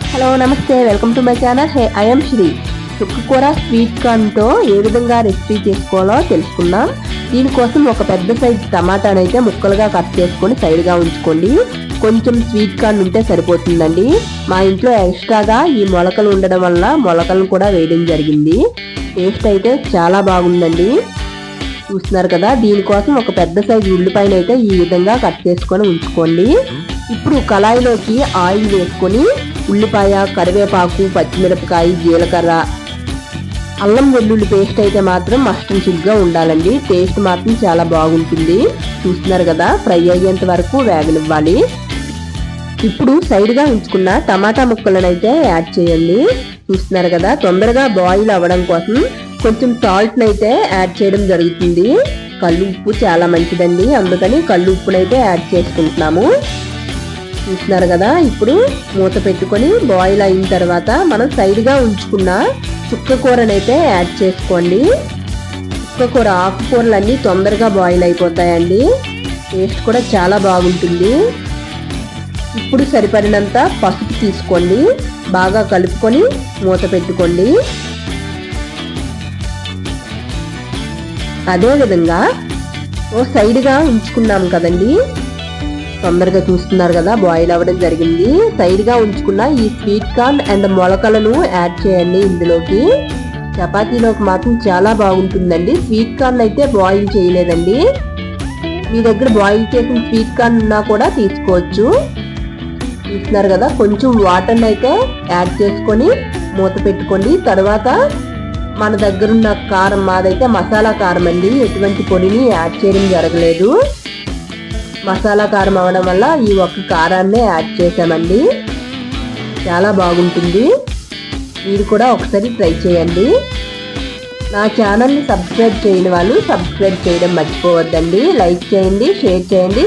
Hello నమస్తే welcome to my channel. Hey I'm Sri. చుక్కకూర sweet కార్న్తో ఏ విధంగా రెసిపీ చేసుకోవాలో తెలుసుకుందాం. దీనికోసం ఒక పెద్ద సైజు టమాటాని అయితే ముక్కలుగా కట్ చేసుకొని సైడ్గా ఉంచుకోండి. కొంచెం స్వీట్ కార్న్ ఉంటే సరిపోతుందండి. మా ఇంట్లో ఎక్స్ట్రాగా ఈ మొలకలు ఉండడం వల్ల మొలకలను కూడా వేయడం జరిగింది. టేస్ట్ అయితే చాలా బాగుందండి. చూస్తున్నారు కదా దీనికోసం ఒక పెద్ద సైజు ఉల్లిపాయను అయితే ఈ విధంగా కట్ చేసుకొని ఉంచుకోండి. ఇప్పుడు కళాయిలోకి ఆయిల్ వేసుకొని ఉల్లిపాయ కరివేపాకు పచ్చిమిరపకాయ జీలకర్ర. అల్లం వెల్లుల్లి పేస్ట్ అయితే మాత్రం మస్ట్గా ఉండాలండి. టేస్ట్ మాత్రం చాలా బాగుంటుంది. చూస్తున్నారు కదా ఫ్రై అయ్యేంత వరకు వేగనివ్వాలి. ఇప్పుడు సైడ్గా ఉంచుకున్న టమాటా ముక్కలను అయితే యాడ్ చేయండి. చూస్తున్నారు కదా తొందరగా బాయిల్ అవ్వడం కోసం కొంచెం సాల్ట్ని అయితే యాడ్ చేయడం జరుగుతుంది. కళ్ళు ఉప్పు చాలా మంచిదండి. అందుకని కళ్ళు ఉప్పునైతే యాడ్ చేసుకుంటున్నాము. చూస్తున్నారు కదా. ఇప్పుడు మూత పెట్టుకొని బాయిల్ అయిన తర్వాత మనం సైడ్గా ఉంచుకున్న చుక్క కూరనైతే యాడ్ చేసుకోండి. చుక్క కూర ఆకుకూరలన్నీ తొందరగా బాయిల్ అయిపోతాయండి. టేస్ట్ కూడా చాలా బాగుంటుంది. ఇప్పుడు సరిపడినంత పసుపు తీసుకోండి. బాగా కలుపుకొని మూత పెట్టుకోండి. అదేవిధంగా ఓ సైడ్గా ఉంచుకున్నాం కదండి. తొందరగా చూస్తున్నారు కదా బాయిల్ అవ్వడం జరిగింది. సైడ్గా ఉంచుకున్న ఈ స్వీట్ కార్న్ అండ్ మొలకలను యాడ్ చేయండి ఇందులోకి. చపాతీలోకి మాత్రం చాలా బాగుంటుందండి. స్వీట్ కార్న్ అయితే బాయిల్ చేయలేదండి. మీ దగ్గర బాయిల్ చేసిన స్వీట్ కార్న్ ఉన్నా కూడా తీసుకోవచ్చు. చూస్తున్నారు కదా కొంచెం వాటర్ని అయితే యాడ్ చేసుకొని మూత పెట్టుకోండి. తర్వాత మన దగ్గర ఉన్న కారం మాదైతే మసాలా కారం అండి. ఎటువంటి పొడిని యాడ్ చేయడం జరగలేదు. మసాలా కారం అవడం వల్ల ఈ ఒక్క కారాన్నే యాడ్ చేసామండి చాలా బాగుంటుంది. మీరు కూడా ఒకసారి ట్రై చేయండి. నా ఛానల్ని సబ్స్క్రైబ్ చేయని వాళ్ళు సబ్స్క్రైబ్ చేయడం మర్చిపోవద్దండి. లైక్ చేయండి షేర్ చేయండి.